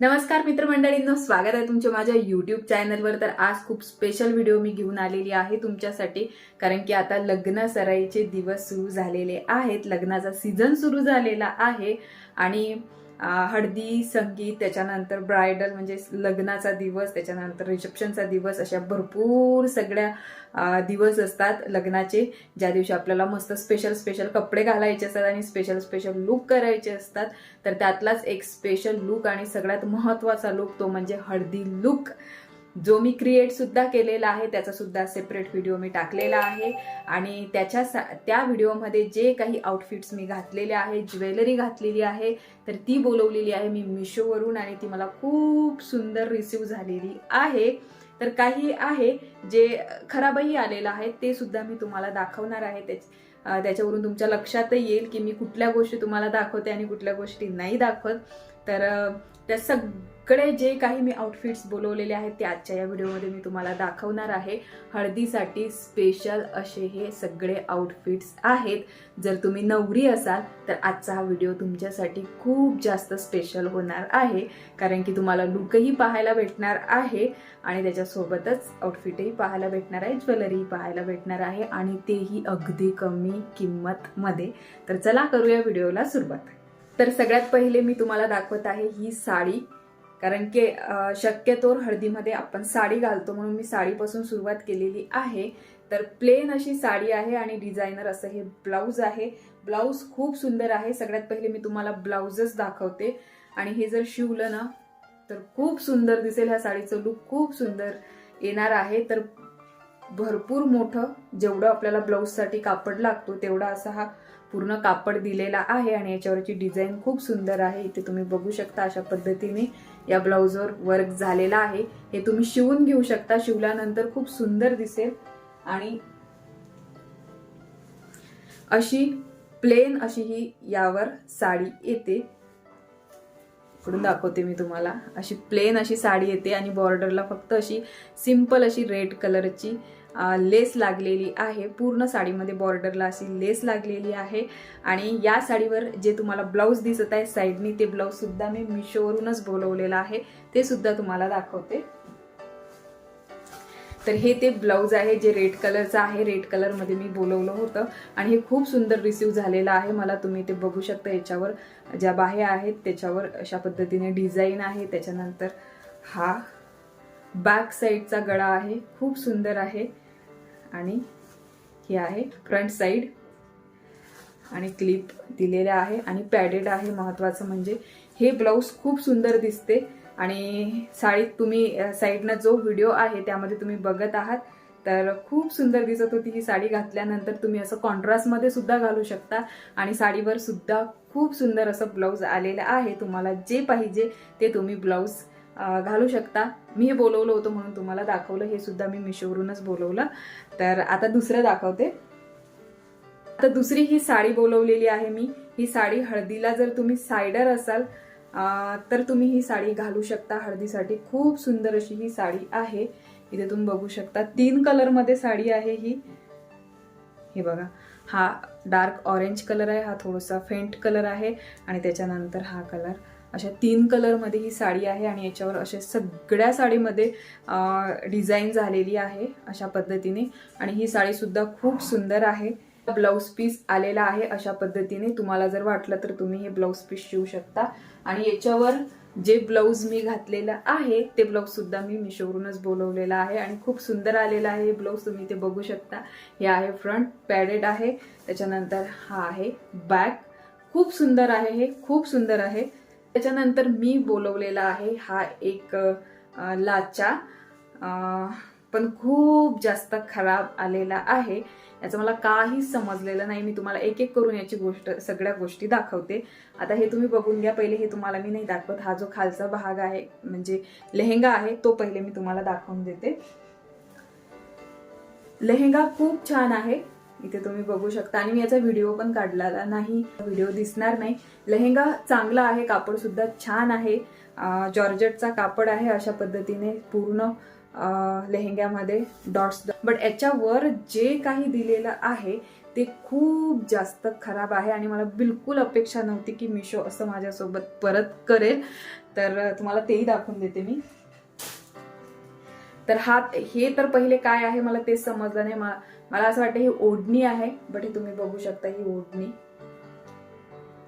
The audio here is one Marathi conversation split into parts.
नमस्कार मित्रमंडळींनो स्वागत आहे तुमच्या माझ्या युट्यूब चॅनलवर तर आज खूप स्पेशल व्हिडिओ मी घेऊन आलेली आहे तुमच्यासाठी. कारण की आता लग्न सराईचे दिवस सुरू झालेले आहेत. लग्नाचा सीझन सुरू झालेला आहे. आणि हळदी संगीत त्याच्यानंतर ब्रायडल म्हणजे लग्नाचा दिवस त्याच्यानंतर रिसेप्शनचा दिवस अशा भरपूर सगळ्या दिवस असतात लग्नाचे ज्या दिवशी आपल्याला मस्त स्पेशल स्पेशल कपडे घालायचे असतात आणि स्पेशल स्पेशल लुक करायचे असतात तर त्यातलाच एक स्पेशल लुक आणि सगळ्यात महत्त्वाचा लुक तो म्हणजे हळदी लुक जो मी क्रिएट सुद्धा केलेला आहे त्याचा सुद्धा सेपरेट व्हिडिओ मी टाकलेला आहे. आणि त्याच्या सा- त्या व्हिडिओमध्ये जे काही आउटफिट्स मी घातलेले आहे ज्वेलरी घातलेली आहे तर ती बोलवलेली आहे मी मिशोवरून आणि ती मला खूप सुंदर रिसीव झालेली आहे. तर काही आहे जे खराबही आलेलं आहे ते सुद्धा मी तुम्हाला दाखवणार आहे. त्याच त्याच्यावरून तुमच्या लक्षात येईल की मी कुठल्या गोष्टी तुम्हाला दाखवते आणि कुठल्या गोष्टी नाही दाखवत. तर त्या सग सगळे जे काही मी आउटफिट्स बोलवलेले आहेत ते आजच्या या व्हिडिओमध्ये मी तुम्हाला दाखवणार आहे. हळदीसाठी स्पेशल असे हे सगळे आउटफिट्स आहेत. जर तुम्ही नवरी असाल तर आजचा हा व्हिडिओ तुमच्यासाठी खूप जास्त स्पेशल होणार आहे. कारण की तुम्हाला लुकही पाहायला भेटणार आहे आणि त्याच्यासोबतच आउटफिटही पाहायला भेटणार आहे ज्वेलरीही पाहायला भेटणार आहे आणि तेही अगदी कमी किंमतमध्ये. तर चला करूया व्हिडिओला सुरुवात. तर सगळ्यात पहिले मी तुम्हाला दाखवत आहे ही साडी. कारण की शक्यतोर हळदीमध्ये आपण साडी घालतो म्हणून मी साडीपासून सुरुवात केलेली आहे. तर प्लेन अशी साडी आहे आणि डिझायनर असं हे ब्लाऊज आहे. ब्लाऊज खूप सुंदर आहे. सगळ्यात पहिले मी तुम्हाला ब्लाऊजच दाखवते. आणि हे जर शिवलं ना तर खूप सुंदर दिसेल ह्या साडीचं लुक खूप सुंदर येणार आहे. तर भरपूर मोठं जेवढं आपल्याला ब्लाऊजसाठी कापड लागतो तेवढा असा हा पूर्ण कापड दिलेला आहे आणि याच्यावरची डिझाईन खूप सुंदर आहे. इथे तुम्ही बघू शकता अशा पद्धतीने या ब्लाऊजवर वर्क झालेला आहे. हे तुम्ही शिवून घेऊ शकता. शिवल्यानंतर खूप सुंदर दिसेल. आणि अशी प्लेन अशी ही यावर साडी येते. इकडून दाखवते मी तुम्हाला. अशी प्लेन अशी साडी येते आणि बॉर्डरला फक्त अशी सिंपल अशी रेड कलरची लेस लागलेली आहे. पूर्ण साडीमध्ये बॉर्डरला अशी लेस लागलेली आहे. आणि या साडीवर जे तुम्हाला ब्लाऊज दिसत आहे साईडनी ते ब्लाऊजसुद्धा मी मिशोवरूनच बोलवलेलं आहे. ते सुद्धा तुम्हाला दाखवते. तर हे ते ब्लाऊज आहे जे रेड कलरचं आहे. रेड कलरमध्ये मी बोलवलं होतं. आणि हे खूप सुंदर रिसीव झालेलं आहे. मला तुम्ही ते बघू शकता याच्यावर. ज्या बाह्या आहेत त्याच्यावर अशा पद्धतीने डिझाईन आहे. त्याच्यानंतर हा बॅक साईडचा गळा आहे. खूप सुंदर आहे. आणि हे आहे फ्रंट साईड आणि क्लिप दिलेल्या आहे आणि पॅडेड आहे. महत्त्वाचं म्हणजे हे ब्लाऊज खूप सुंदर दिसते. आणि साडीत तुम्ही साईडनं जो व्हिडिओ आहे त्यामध्ये तुम्ही बघत आहात तर खूप सुंदर दिसत होती ही साडी. घातल्यानंतर तुम्ही असं कॉन्ट्रास्टमध्ये सुद्धा घालू शकता. आणि साडीवर सुद्धा खूप सुंदर असं ब्लाऊज आलेलं आहे. तुम्हाला जे पाहिजे ते तुम्ही ब्लाऊज घालू शकता. मी हे बोलवलं होतं म्हणून तुम्हाला दाखवलं. हे सुद्धा मी मिशोवरूनच बोलवलं. तर आता दुसरं दाखवते. आता दुसरी ही साडी बोलवलेली आहे मी. ही साडी हळदीला जर तुम्ही सायडर असाल तर तुम्ही ही साडी घालू शकता. हळदीसाठी खूप सुंदर अशी ही साडी आहे. इथे तुम्ही बघू शकता. तीन कलरमध्ये साडी आहे ही. हे बघा. हा डार्क ऑरेंज कलर आहे. हा थोडासा फेंट कलर आहे. आणि त्याच्यानंतर हा कलर अशा तीन कलरमध्ये ही साडी आहे आणि याच्यावर असे सगळ्या साडीमध्ये डिझाईन झालेली आहे अशा पद्धतीने. आणि ही साडीसुद्धा खूप सुंदर आहे. ब्लाऊज पीस आलेला आहे अशा पद्धतीने. तुम्हाला जर वाटलं तर तुम्ही हे ब्लाऊज पीस शिवू शकता. आणि याच्यावर जे ब्लाऊज मी घातलेलं आहे ते ब्लाऊज सुद्धा मी मिशोवरूनच बोलवलेलं आहे. आणि खूप सुंदर आलेलं आहे हे ब्लाऊज. तुम्ही ते बघू शकता. हे आहे फ्रंट पॅडेड आहे. त्याच्यानंतर हा आहे बॅक खूप सुंदर आहे हे. खूप सुंदर आहे. त्याच्यानंतर मी बोलवलेला आहे हा एक लाचा. पण खूप जास्त खराब आलेला आहे. याचं मला काही समजलेलं नाही. मी तुम्हाला एक एक करून याची गोष्ट सगळ्या गोष्टी दाखवते. आता हे तुम्ही बघून घ्या. पहिले हे तुम्हाला मी नाही दाखवत. हा जो खालचा भाग आहे म्हणजे लेहेंगा आहे तो पहिले मी तुम्हाला दाखवून देते. लेहेंगा खूप छान आहे. इथे तुम्ही बघू शकता. आणि मी याचा व्हिडिओ पण काढलेला नाही. व्हिडिओ दिसणार नाही. लेहेंगा चांगला आहे कापड सुद्धा छान आहे. जॉर्जटचा जॉर्जेटचा कापड आहे अशा पद्धतीने पूर्ण लेहेंग्यामध्ये डॉट्स बट याच्यावर जे काही दिलेलं आहे ते खूप जास्त खराब आहे आणि मला बिलकुल अपेक्षा नव्हती की मिशो असं माझ्यासोबत परत करेल. तर तुम्हाला तेही दाखवून देते मी. तर हा हे तर पहिले काय आहे मला तेच समजलं नाही. मा- मला असं वाटतं ही ओढणी आहे बट हे तुम्ही बघू शकता ही ओढणी.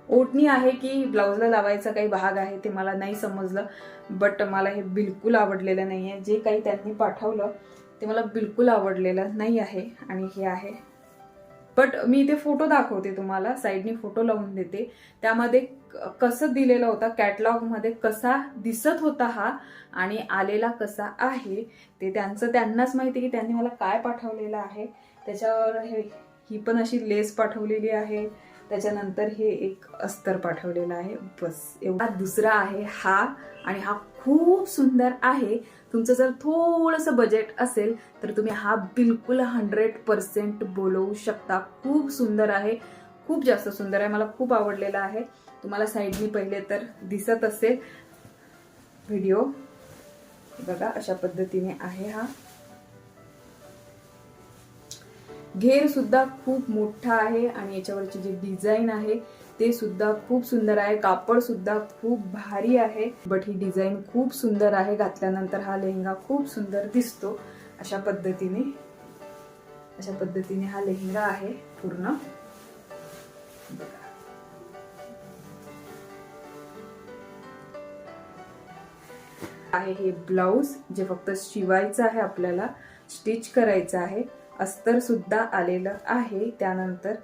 ओढणी आहे की ब्लाऊजला लावायचा काही भाग आहे ते मला नाही समजलं बट मला हे बिलकुल आवडलेलं नाही आहे जे काही त्यांनी पाठवलं ते मला बिलकुल आवडलेलं नाही आहे आणि हे आहे. बट मी इथे फोटो दाखवते तुम्हाला साईडनी फोटो लावून देते. त्यामध्ये कसं दिलेलं होतं कॅटलॉगमध्ये कसा दिसत होता हा आणि आलेला कसा आहे ते त्यांचं त्यांनाच माहिती की त्यांनी मला काय पाठवलेलं आहे. त्याच्यावर हे ही पण अशी लेस पाठवलेली आहे. त्याच्यानंतर हे एक अस्तर पाठवलेलं आहे. बस एवढा दुसरा आहे हा आणि हा खूप सुंदर आहे. तुमचं जर थोडंसं बजेट असेल तर तुम्ही हा बिलकुल हंड्रेड पर्सेंट बोलवू शकता. खूप सुंदर आहे. खूप जास्त सुंदर आहे. मला खूप आवडलेला आहे. तुम्हाला साईडनी पहिले तर दिसत असेल. व्हिडिओ बघा अशा पद्धतीने आहे हा. घेर सुद्धा खूप मोठा आहे आणि याच्यावरची जी डिझाईन आहे ते सुद्धा खूप सुंदर आहे. कापड सुद्धा खूप भारी आहे बट ही डिझाईन खूप सुंदर आहे. घातल्यानंतर हा लेहंगा खूप सुंदर दिसतो. अशा पद्धतीने अशा पद्धतीने हा लेहंगा आहे पूर्ण. आहे हे ब्लाऊज जे फक्त शिवायचं आहे आपल्याला स्टिच करायचं आहे. अस्तरसुद्धा आलेलं आहे. त्यानंतर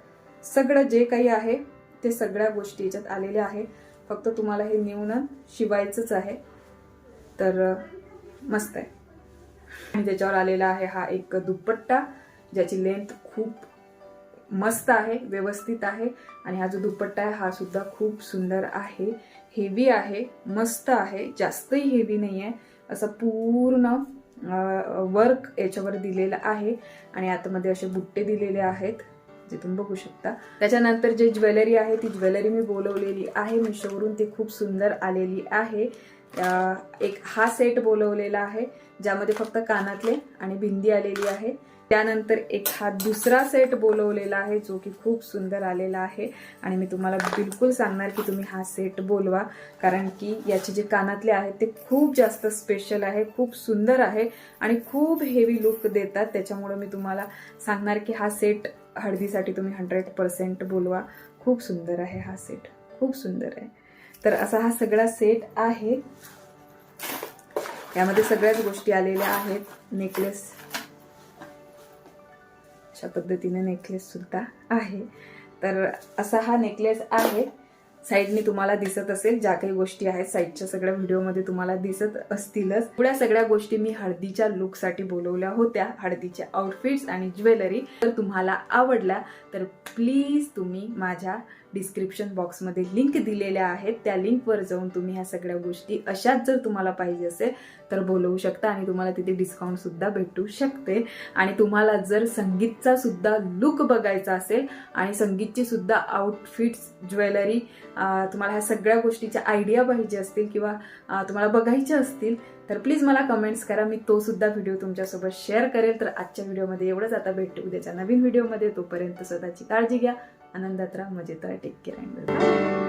सगळं जे काही आहे ते सगळ्या गोष्टी याच्यात आलेल्या आहे. फक्त तुम्हाला हे नेऊन शिवायचंच आहे. तर मस्त आहे. आणि त्याच्यावर आलेला आहे हा एक दुपट्टा ज्याची लेंथ खूप मस्त आहे व्यवस्थित आहे. आणि हा जो दुपट्टा आहे हा सुद्धा खूप सुंदर आहे. हेवी आहे मस्त आहे जास्तही हेवी नाही आहे असं पूर्ण वर्क याच्यावर दिलेलं आहे. आणि आतमध्ये असे बुट्टे दिलेले आहेत जे तुम्ही बघू शकता. त्याच्यानंतर जे ज्वेलरी आहे ती ज्वेलरी मी बोलवलेली आहे. मिशोवरून ती खूप सुंदर आलेली आहे. एक हा सेट बोलवलेला आहे ज्यामध्ये फक्त कानातले आणि भिंदी आलेली आहे. त्यानंतर एक हा दुसरा सेट बोलवलेला आहे जो की खूप सुंदर आलेला आहे. आणि मी तुम्हाला बिलकुल सांगणार की तुम्ही हा सेट बोलवा कारण की याचे जे कानातले आहेत ते खूप जास्त स्पेशल आहे खूप सुंदर आहे आणि खूप हेवी लुक देतात. त्याच्यामुळे मी तुम्हाला सांगणार की हा सेट हळदीसाठी तुम्ही हंड्रेड पर्सेंट बोलवा. खूप सुंदर आहे हा सेट. खूप सुंदर आहे. तर असा हा सगळा सेट आहे. यामध्ये सगळ्याच गोष्टी आलेल्या आहेत. नेकलेस अशा पद्धतीने नेकलेससुद्धा आहे. तर असा हा नेकलेस आहे. साईडने तुम्हाला दिसत असेल ज्या काही गोष्टी आहेत साईडच्या सगळ्या व्हिडिओमध्ये तुम्हाला दिसत असतीलच. एवढ्या सगळ्या गोष्टी मी हळदीच्या लुकसाठी बोलवल्या होत्या. हळदीचे आउटफिट्स आणि ज्वेलरी जर तुम्हाला आवडला तर प्लीज तुम्ही माझ्या डिस्क्रिप्शन बॉक्समध्ये लिंक दिलेल्या आहेत. त्या लिंकवर जाऊन तुम्ही ह्या सगळ्या गोष्टी अशाच जर तुम्हाला पाहिजे असेल तर बोलवू शकता आणि तुम्हाला तिथे डिस्काउंटसुद्धा भेटू शकते. आणि तुम्हाला जर संगीतचा सुद्धा लुक बघायचा असेल आणि संगीतची सुद्धा आउटफिट्स ज्वेलरी तुम्हाला ह्या सगळ्या गोष्टीच्या आयडिया पाहिजे असतील किंवा तुम्हाला बघायच्या असतील तर प्लीज मला कमेंट्स करा. मी तो सुद्धा व्हिडिओ तुमच्यासोबत शेअर करेल. तर आजच्या व्हिडिओमध्ये एवढंच. आता भेटू उद्याच्या नवीन व्हिडिओमध्ये तोपर्यंत स्वतःची काळजी घ्या. आनंदात राहा मजेत राहा टेक केअर अँड बाय